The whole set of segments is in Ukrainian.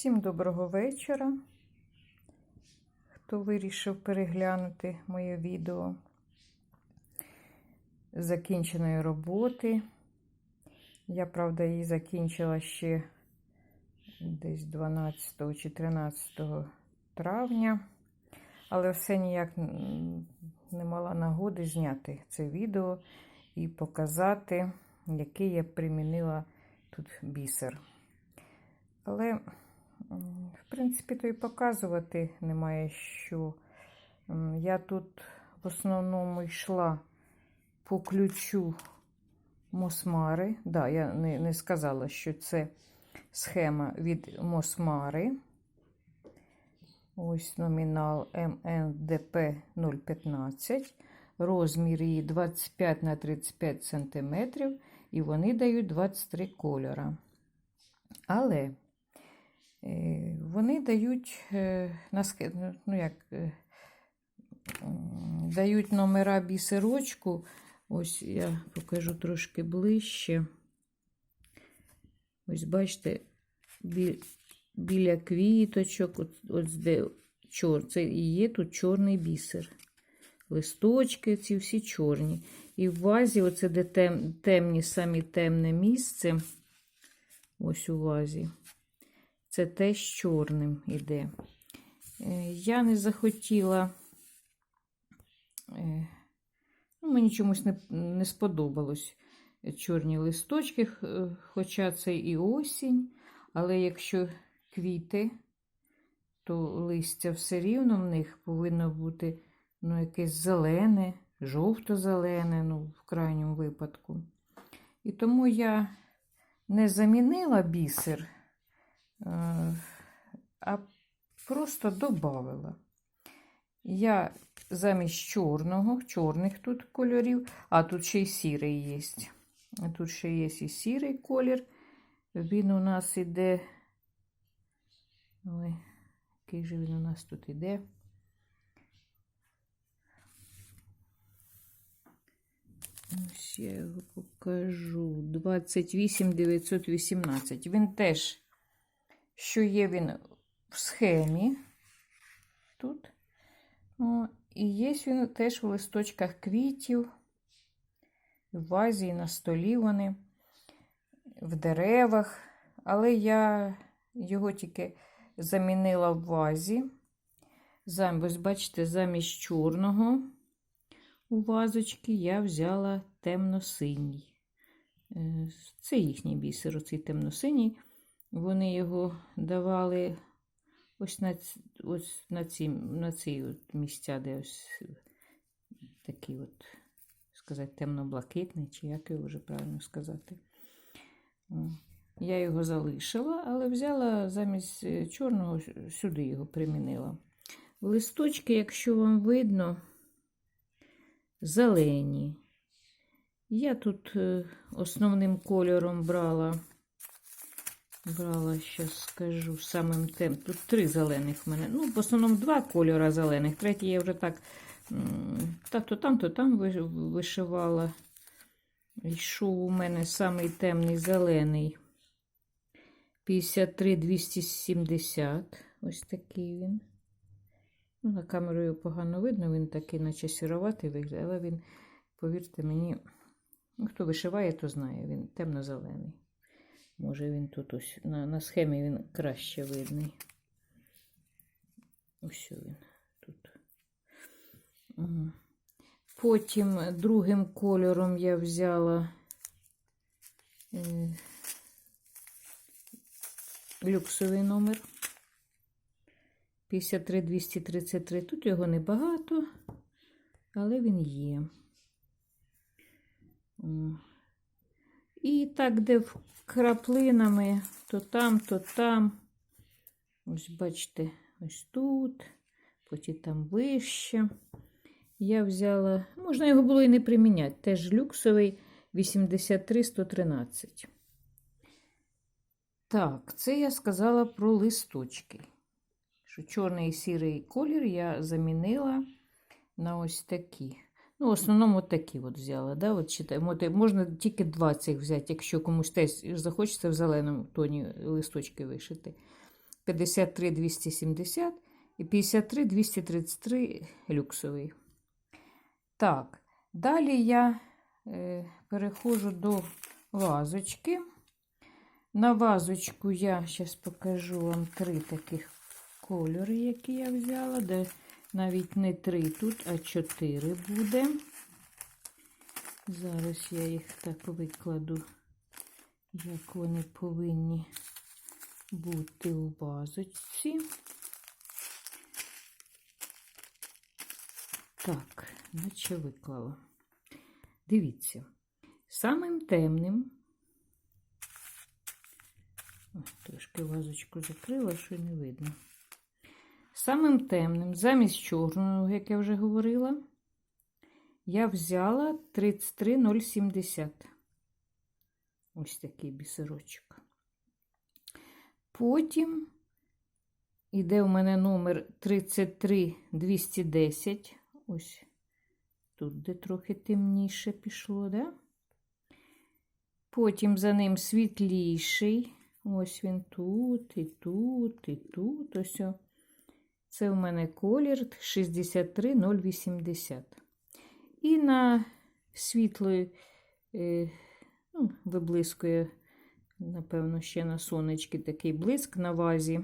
Всім доброго вечора. Хто вирішив переглянути моє відео закінченої роботи. Я, правда, її закінчила ще десь 12 чи 13 травня, але все ніяк не мала нагоди зняти це відео і показати, який я примінила тут бісер. Але, в принципі, то і показувати немає що. Я тут в основному йшла по ключу Мосмари. Да, я не, не сказала, що це схема від Мосмари. Ось номінал МНДП 015. Розмір її 25 на 35 см, і вони дають 23 кольора. Але вони дають е, ну, як, е, дають номера бісерочку. Ось я покажу трошки ближче. Ось бачите, бі, біля квіточок, от де чор, це і є тут чорний бісер. Листочки ці всі чорні. І в вазі, оце де тем, темні, самі темне місце, ось у вазі, це теж чорним іде. Е, Я не захотіла. е, Ну, мені чомусь не, не сподобалось чорні листочки, хоча це і осінь, але якщо квіти, то листя все рівно в них повинно бути ну, якесь зелене, жовто-зелене, ну, в крайньому випадку. І тому я не замінила бісер, е, а просто додавила. Я замість чорного, чорних тут кольорів, а тут ще й сірий є. Тут ще є і сірий колір. Він у нас іде. Ой, який же він у нас тут іде? Ось я його покажу. 28 918. Він теж, що є він в схемі тут. О, і є він теж в листочках квітів, в вазі, і на столі вони, в деревах. Але я його тільки замінила в вазі. Зам, ось бачите, замість чорного у вазочки я взяла темно-синій. Е, Це їхній бісер, оцей темно-синій. Вони його давали ось на, ось на ці, на ці от місця, де ось такі от, сказати, темно-блакитний, чи як його вже правильно сказати. Я його залишила, але взяла замість е, чорного сюди його примінила. Листочки, якщо вам видно, зелені. Я тут е, основним кольором брала, брала, зараз скажу, самим тем. Тут три зелених в мене. Ну, в основному два кольора зелених. Третій я вже так, м, та то там, то там вишивала. Йшов у мене самий темний зелений. 53 270. Ось такий він. Ну, на камеру його погано видно, він такий, наче сіроватий виглядає, але він, повірте мені, ну, хто вишиває, то знає, він темно-зелений. Може він тут ось на, на схемі він краще видний. Ось він тут. Ага. Потім другим кольором я взяла е, люксовий номер. 53 233. Тут його небагато, але він є. О. І так, де краплинами, то там, то там. Ось бачите, ось тут, потім там вище. Я взяла, можна його було і не приміняти, теж люксовий 83 113. Так, це я сказала про листочки що чорний і сірий колір я замінила на ось такі. Ну, в основному такі от взяла. Да? От читаю. Мо- Можна тільки два цих взяти, якщо комусь теж захочеться в зеленому тоні листочки вишити. 53 270 і 53 233 люксовий. Так, далі я е, переходжу до вазочки. На вазочку я зараз покажу вам три таких кольори, які я взяла, де навіть не три тут, а чотири буде. Зараз я їх так викладу, як вони повинні бути у вазочці. Так, наче виклала. Дивіться, самим темним. О, трошки вазочку закрила, що не видно. Самим темним, замість чорного, як я вже говорила, я взяла 33070. Ось такий бісерочок. Потім іде у мене номер 33210. Ось тут, де трохи темніше пішло, да? Потім за ним світліший. Ось він тут, і тут, і тут. Ось. о. Це в мене колір 63080. І на світлої, е, ну, виблискує, напевно, ще на сонечки такий блиск на вазі.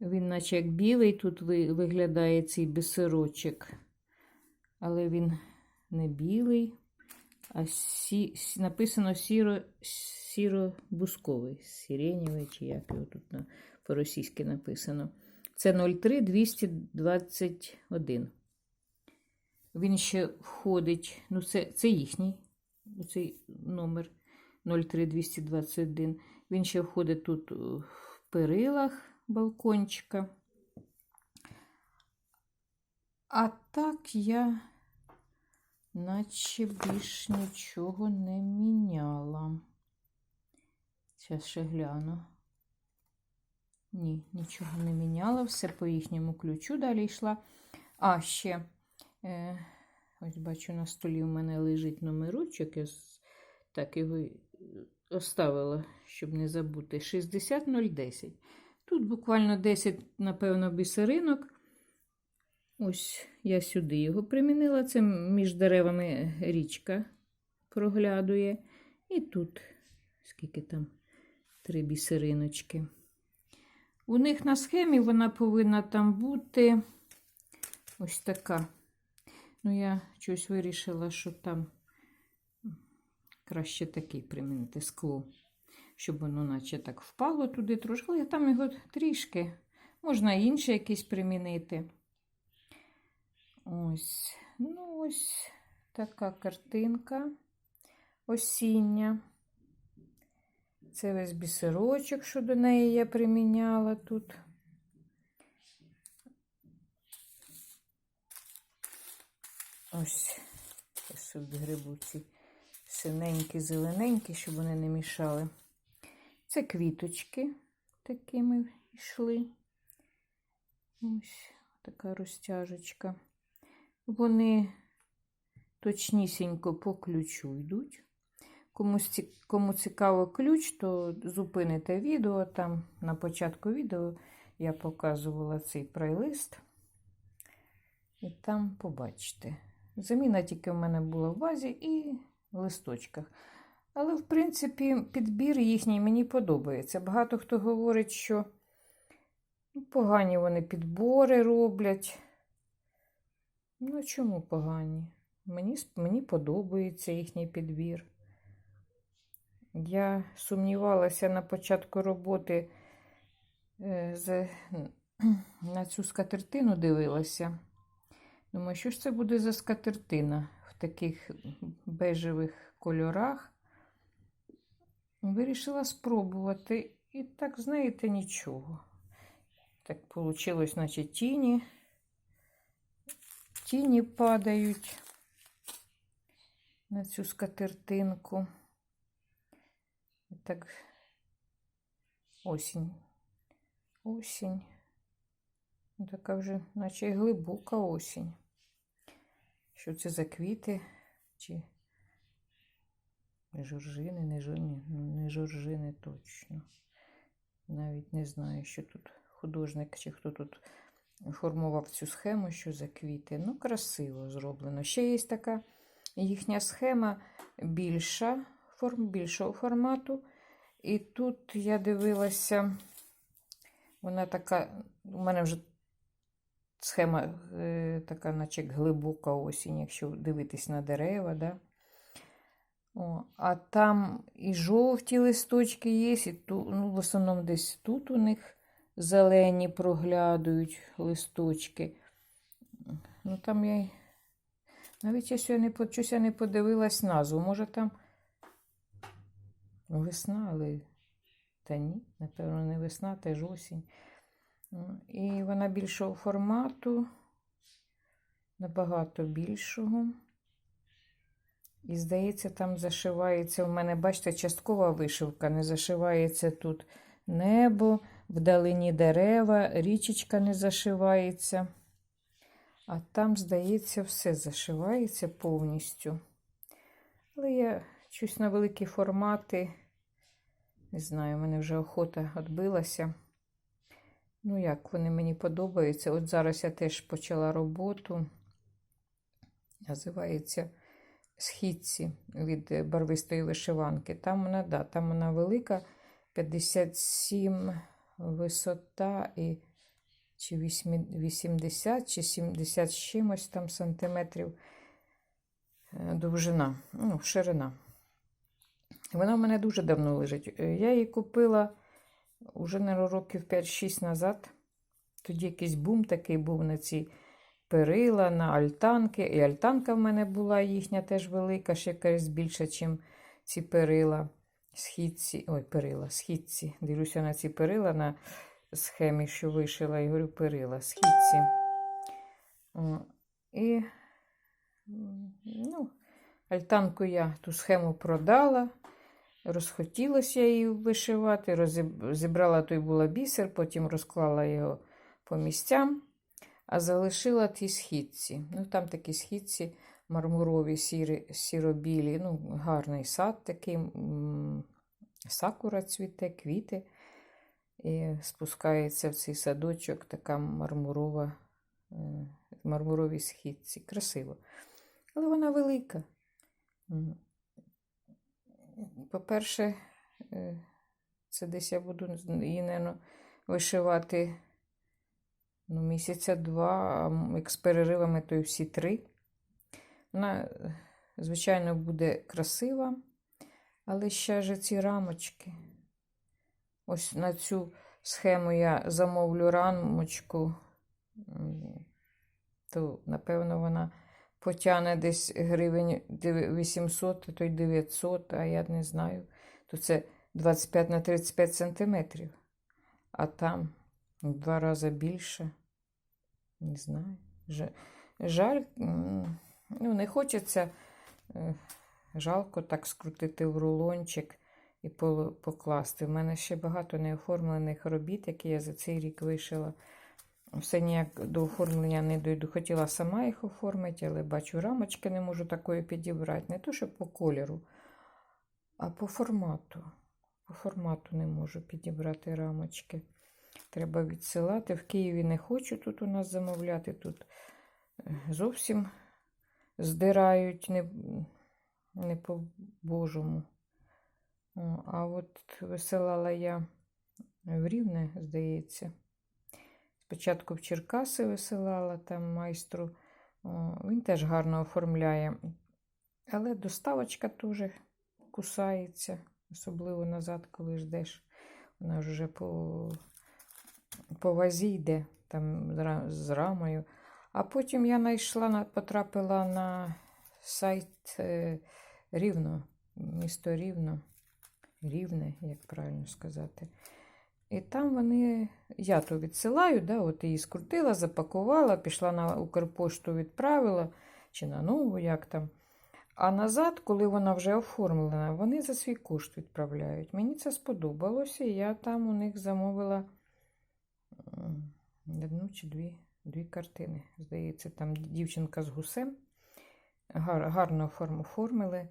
Він, наче як білий, тут виглядає цей бисерочок. Але він не білий, а сі, написано сіро, сіро-бусковий, сиренєвий, чи як його тут по-російськи написано. Це 03221. Він ще входить, ну це, це їхній цей номер 03221. Він ще входить тут е, в перилах балкончика. А так я наче більш нічого не міняла. Зараз ще гляну. Ні, нічого не міняла, все по їхньому ключу далі йшла. А ще, е, ось бачу, на столі у мене лежить номерочок. Я так його оставила, щоб не забути. 60010. Тут буквально 10, напевно, бісеринок. Ось я сюди його примінила. Це між деревами річка проглядує. І тут, скільки там, три бісериночки. У них на схемі вона повинна там бути ось така. Ну, я щось вирішила, що там краще такий примінити скло, щоб воно наче так впало туди трошки. Але там його трішки. Можна інше якесь примінити. Ось. Ну, ось така картинка осіння. Це весь бісерочок, що до неї я приміняла тут. Ось, ось тут грибу ці синенькі, зелененькі, щоб вони не мішали. Це квіточки такими йшли. Ось така розтяжечка. Вони точнісінько по ключу йдуть. Комусь кому цікаво ключ, то зупините відео. Там на початку відео я показувала цей плейлист. І там побачите. Заміна тільки в мене була в вазі і в листочках. Але, в принципі, підбір їхній мені подобається. Багато хто говорить, що ну, погані вони підбори роблять. Ну, чому погані? Мені, мені подобається їхній підбір. Я сумнівалася на початку роботи е, на цю скатертину дивилася. Думаю, що ж це буде за скатертина в таких бежевих кольорах. Вирішила спробувати. І так, знаєте, нічого. Так вийшло, наче тіні. Тіні падають на цю скатертинку. Так осінь. Осінь. Ну, Така вже, наче й глибока осінь. Що це за квіти? Чи жоржини, не жоржини, не жоржини точно. навіть не знаю, що тут художник чи хто тут формував цю схему, що за квіти. Ну, красиво зроблено. Ще є така їхня схема більша, більшого формату. І тут я дивилася, вона така, у мене вже схема е, така, наче глибока осінь, якщо дивитись на дерева. Да? О, а там і жовті листочки є, і ту, ну, в основному десь тут у них зелені проглядують листочки. Ну там я навіть я не, по- щось я не подивилась назву, може там весна, але та ні, напевно, не весна, теж осінь. І вона більшого формату, набагато більшого. І, здається, там зашивається у мене, бачите, часткова вишивка, не зашивається тут небо, вдалині дерева, річечка не зашивається. А там, здається, все зашивається повністю. Але я щось на великі формати. Не знаю, в мене вже охота відбилася. Ну, як вони мені подобаються. От зараз я теж почала роботу. Називається східці від е, барвистої вишиванки. Там вона, да, там вона велика, 57 висота і чи 80, чи 70 чимось там сантиметрів е, довжина, ну, ширина. Вона в мене дуже давно лежить. Е, Я її купила уже на років 5-6 назад. Тоді якийсь бум такий був на ці перила, на альтанки. І альтанка в мене була їхня теж велика, ще якась більша, ніж ці перила. Східці, ой, перила, східці. Дивлюся на ці перила на схемі, що вишила, і говорю, перила, східці. І ну, альтанку я ту схему продала. Розхотілося її вишивати, розіб- зібрала той була бісер, потім розклала його по місцям, а залишила ті східці. Ну, там такі східці мармурові, сірі, сіро-білі, ну, гарний сад такий, сакура цвіте, квіти. І спускається в цей садочок така мармурова, е, мармурові східці. Красиво. Але вона велика. По-перше, е, це десь я буду її, вишивати ну, місяця два, а як з переривами, то й всі три. Вона, е, звичайно, буде красива, але ще ж ці рамочки. Ось на цю схему я замовлю рамочку, то, напевно, вона потягне десь гривень 800, а то й 900, а я не знаю. То це 25 на 35 сантиметрів. А там в два рази більше. Не знаю. Жаль, ну, не хочеться. е, Жалко так скрутити в рулончик і покласти. У мене ще багато неоформлених робіт, які я за цей рік вишила. Все ніяк до оформлення не дойду. Хотіла сама їх оформити, але бачу, рамочки не можу такої підібрати. Не то, що по кольору, а по формату. По формату не можу підібрати рамочки. Треба відсилати. В Києві не хочу тут у нас замовляти. Тут е, зовсім здирають не, не по-божому. А от висилала я в Рівне, здається. Спочатку в Черкаси висилала там майстру. Він теж гарно оформляє. Але доставочка теж кусається, особливо назад, коли ждеш. Вона ж вже по, по вазі йде там з рамою. А потім я знайшла, потрапила на сайт е, Рівно, місто Рівно. Рівне, як правильно сказати. І там вони, я то відсилаю, да, от її скрутила, запакувала, пішла на Укрпошту, відправила, чи на нову, як там. А назад, коли вона вже оформлена, вони за свій кошт відправляють. Мені це сподобалося, і я там у них замовила одну чи дві, дві картини. Здається, там дівчинка з гусем. Гар, гарно форм, оформили.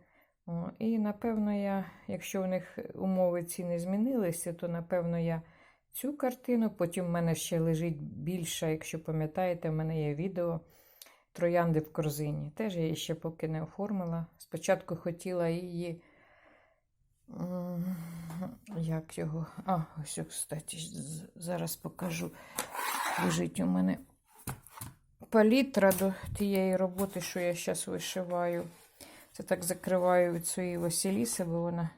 О, і, напевно, я, якщо у них умови ці не змінилися, то, напевно, я цю картину. Потім в мене ще лежить більша, якщо пам'ятаєте, в мене є відео Троянди в корзині. Теж я її ще поки не оформила. Спочатку хотіла її. Як його? А, ось, кстати, зараз покажу. Лежить у мене палітра до тієї роботи, що я зараз вишиваю. Це так закриваю від своєї Василіси, бо вона.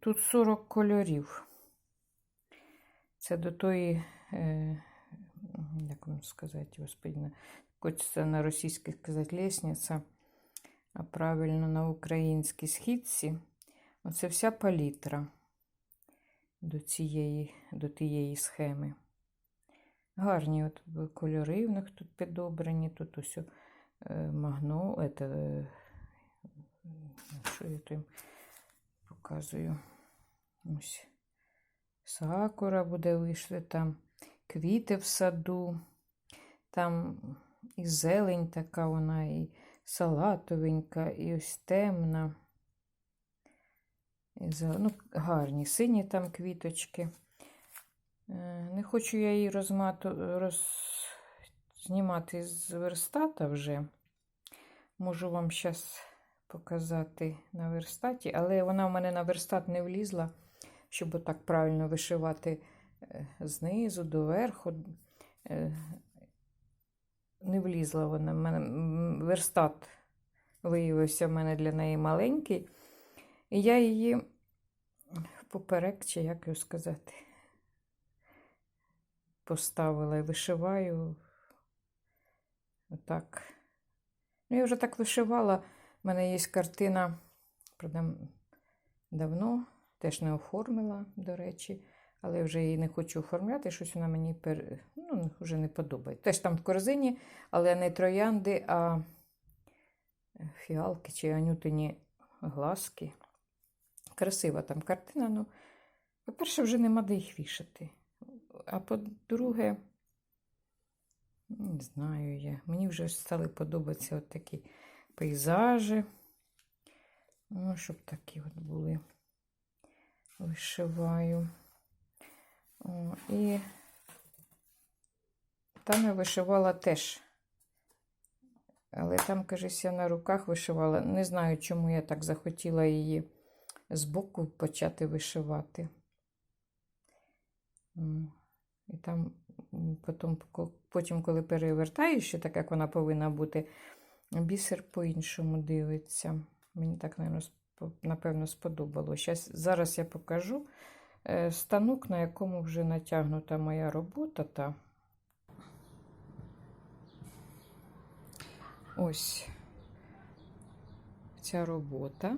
Тут 40 кольорів. Це до тої, е, як вам сказати, господи, хочеться на російських сказати лісниця, а правильно на українській східці. Оце вся палітра до цієї, до тієї схеми. Гарні от кольори в них тут підобрані. Тут ось е, магно, это, е, що я тут показую? Ось сакура буде вийшли там, квіти в саду, там і зелень така вона, і салатовенька, і ось темна. І зел- ну, гарні, сині там квіточки. Е, Не хочу я її розмату, роз... знімати з верстата вже. Можу вам зараз показати на верстаті, але вона в мене на верстат не влізла, щоб отак правильно вишивати е, знизу до верху. Е, Не влізла вона. мене верстат виявився в мене для неї маленький. І я її поперек, чи як його сказати, поставила і вишиваю. Отак. Ну, я вже так вишивала. У мене є картина, правда, давно, теж не оформила, до речі, але вже її не хочу оформляти, щось вона мені пер... ну, вже не подобається. Теж там в корзині, але не троянди, а фіалки чи анютині глазки. Красива там картина. Ну, по-перше, вже нема де їх вішати. А по-друге, не знаю я. Мені вже стали подобатися от такі пейзажі. Ну, щоб такі от були. Вишиваю. О, і там я вишивала теж. Але там, кажись, я на руках вишивала. Не знаю, чому я так захотіла її збоку почати вишивати. І там потім, потім, коли перевертаю, ще так, як вона повинна бути, бісер по-іншому дивиться. Мені так, напевно, сподобалося. Зараз я покажу е, станок, на якому вже натягнута моя робота. Та. Ось ця робота,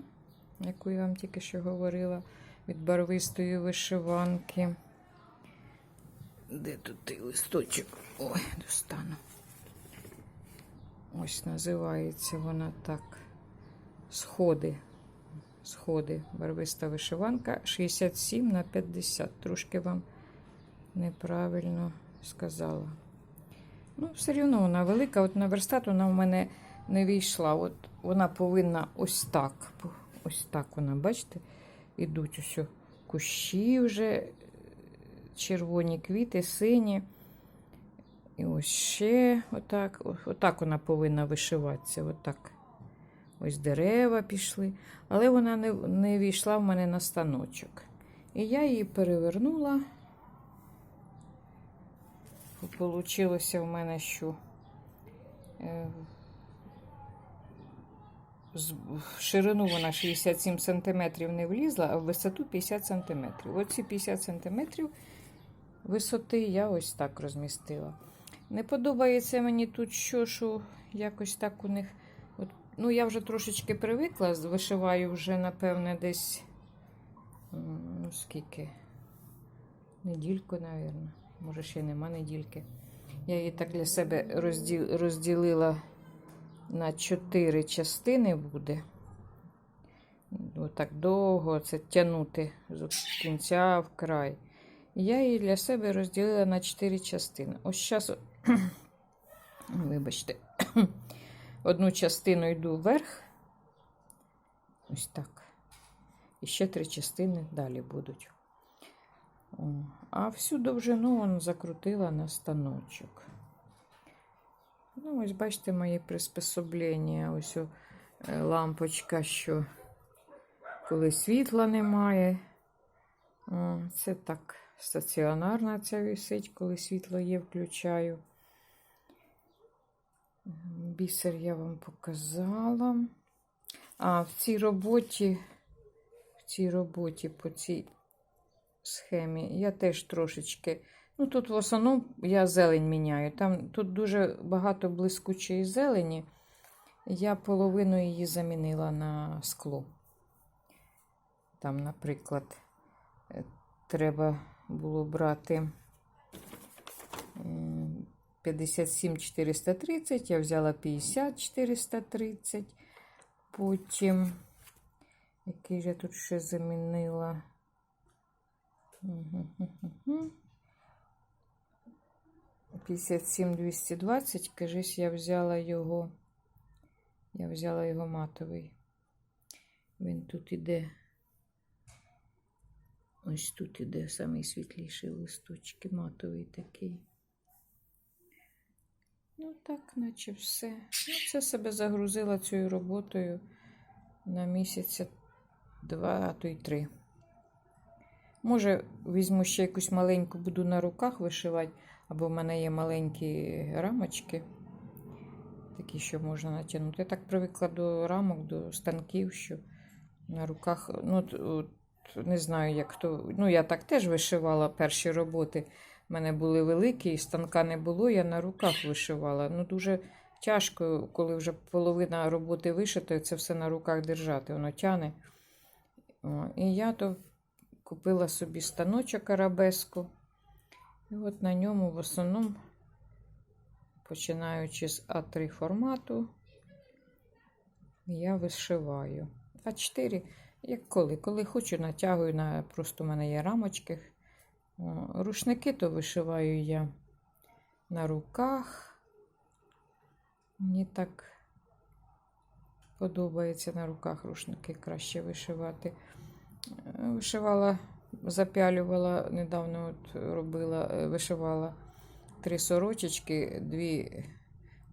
яку я вам тільки що говорила, від барвистої вишиванки. Де тут той листочок? Ой, достану. Ось називається вона так. Сходи. Сходи. Барвиста вишиванка 67 на 50. Трошки вам неправильно сказала. Ну, все рівно вона велика. От на верстат вона в мене не війшла. От вона повинна ось так. Ось так вона, бачите, ідуть ось кущі вже, червоні квіти, сині. І ось ще отак. Отак вона повинна вишиватися. Отак. Ось дерева пішли. Але вона не, не війшла в мене на станочок. І я її перевернула. Получилося в мене, що е, в ширину вона 67 см не влізла, а в висоту 50 см. Оці 50 см висоти я ось так розмістила. Не подобається мені тут що, що якось так у них. От, ну, я вже трошечки привикла, вишиваю вже, напевне, десь. Ну, скільки? Недільку, напевно. Може, ще нема недільки. Я її так для себе розділ, розділила на чотири частини буде. Отак довго це тягнути з кінця в край. Я її для себе розділила на чотири частини. Ось зараз, вибачте, одну частину йду вверх. Ось так. І ще три частини далі будуть. А всю довжину вон закрутила на станочок. Ну, ось бачите мої приспособлення. Ось о, е, лампочка, що коли світла немає. Це так стаціонарна ця висить, коли світло є, включаю. Бісер я вам показала. А в цій роботі, в цій роботі по цій схемі я теж трошечки. Ну, тут в основному я зелень міняю. Там тут дуже багато блискучої зелені. Я половину її замінила на скло. Там, наприклад, е, треба було брати 57 430, я взяла 50 430. Потім, який я тут ще замінила? Мгм-гм-гм. 57 220, кажись, я взяла його. Я взяла його матовий. Він тут іде. Ось тут іде самий світліший листочки, матовий такий. Ну, так, наче все. Ну, це себе загрузила цією роботою на місяця два, а то й три. Може, візьму ще якусь маленьку, буду на руках вишивати, або в мене є маленькі рамочки, такі, що можна натягнути. Я так привикла до рамок, до станків, що на руках, ну, от- от, не знаю, як хто. Ну, я так теж вишивала перші роботи. У мене були великі, і станка не було, я на руках вишивала. Ну, дуже тяжко, коли вже половина роботи вишита, це все на руках держати, воно тяне. О, і я то купила собі станочок арабеску. І от на ньому в основному, починаючи з А3 формату, я вишиваю. А4, як коли? Коли хочу, натягую на просто в мене є рамочки. Рушники то вишиваю я на руках. Мені так подобається на руках рушники краще вишивати. Е, Вишивала, запялювала, недавно от робила, е, вишивала три сорочечки, дві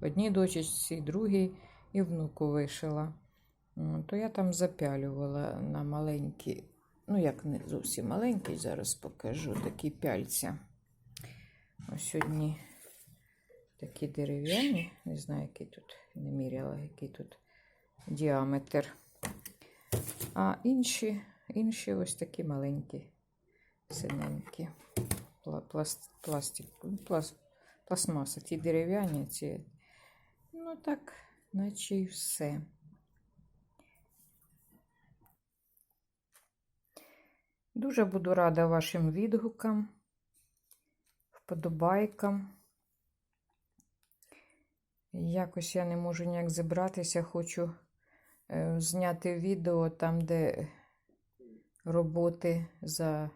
одній дочечці, другій і внуку вишила. То я там запялювала на маленькі, ну як не зовсім маленький, зараз покажу такі пяльця. Ось сьогодні такі дерев'яні, не знаю, який тут, не міряла, який тут діаметр. А інші, інші ось такі маленькі, синенькі. Пласт, пластик, пласт, пластмаса. Ті дерев'яні, ці. Ну так, наче і все. Дуже буду рада вашим відгукам, вподобайкам. Якось я не можу ніяк зібратися, хочу е, зняти відео там, де роботи за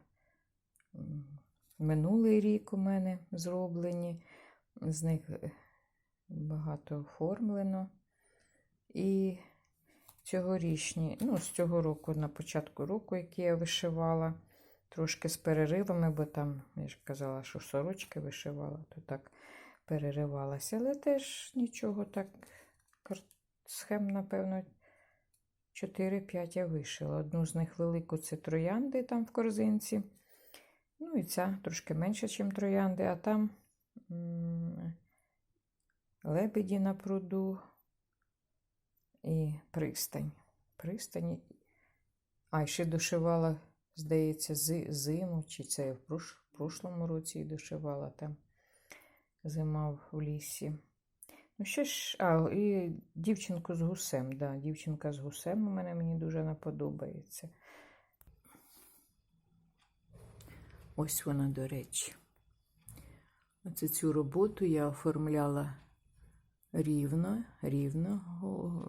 минулий рік у мене зроблені. З них е, багато оформлено. І цьогорічні, ну, з цього року, на початку року, який я вишивала, трошки з переривами, бо там, я ж казала, що сорочки вишивала, то так переривалася. Але теж нічого так, схем, напевно, 4-5 я вишила. Одну з них велику це троянди там в корзинці. Ну і ця трошки менше, ніж троянди, а там м, лебеді на пруду і пристань. Пристані. А, ще дошивала, здається, зиму, чи це я в прош- прошлому році і дошивала там зима в- в лісі. Ну, ще ж, а, і дівчинку з гусем, да, дівчинка з гусем у мене мені дуже не подобається. Ось вона, до речі. Оце цю роботу я оформляла рівно, рівно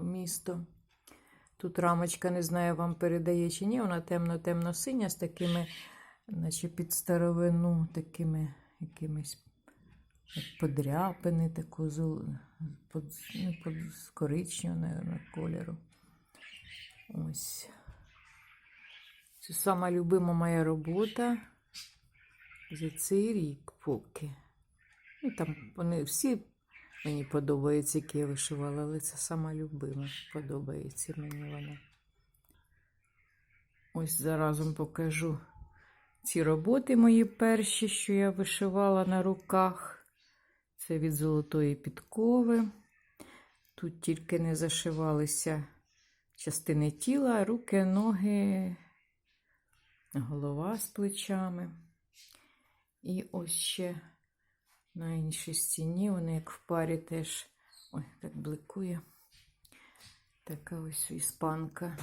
місто. Тут рамочка, не знаю, вам передає чи ні, вона темно-темно-синя з такими, наче під старовину, такими якимись подряпини, таку под, ну, под, коричневого, наверное, кольору. Ось. Це сама любима моя робота. за цей рік поки. Ну, там вони всі мені подобаються, які я вишивала, але це сама любима. Подобається мені вона. Ось заразом покажу ці роботи мої перші, що я вишивала на руках. Це від золотої підкови. Тут тільки не зашивалися частини тіла, руки, ноги, голова з плечами. І ось ще на іншій стіні, вони як в парі теж. Ой, так бликує. Така ось іспанка.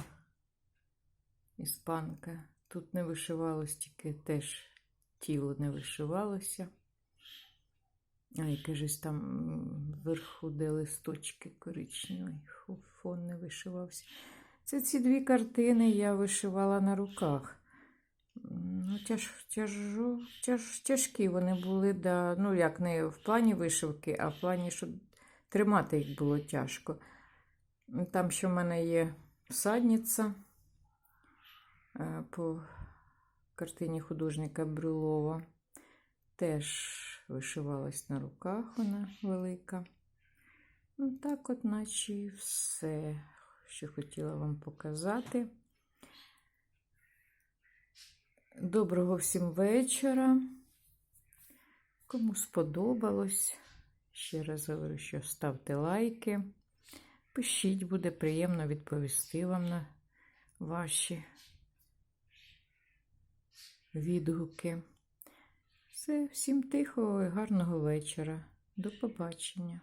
Іспанка. Тут не вишивалось, тільки теж тіло не вишивалося. А яке ж там вверху, де листочки коричневі, фон не вишивався. Це ці дві картини я вишивала на руках. Ну, тяж, тяжу, тяж, тяжкі вони були, да, ну як не в плані вишивки, а в плані, що тримати їх було тяжко. Там ще в мене є всадниця е, по картині художника Брюлова. Теж вишивалась на руках вона велика. Ну, так от, наче і все, що хотіла вам показати. Доброго всім вечора. Кому сподобалось, ще раз говорю, що ставте лайки. Пишіть, буде приємно відповісти вам на ваші відгуки. Все, всім тихого і гарного вечора. До побачення.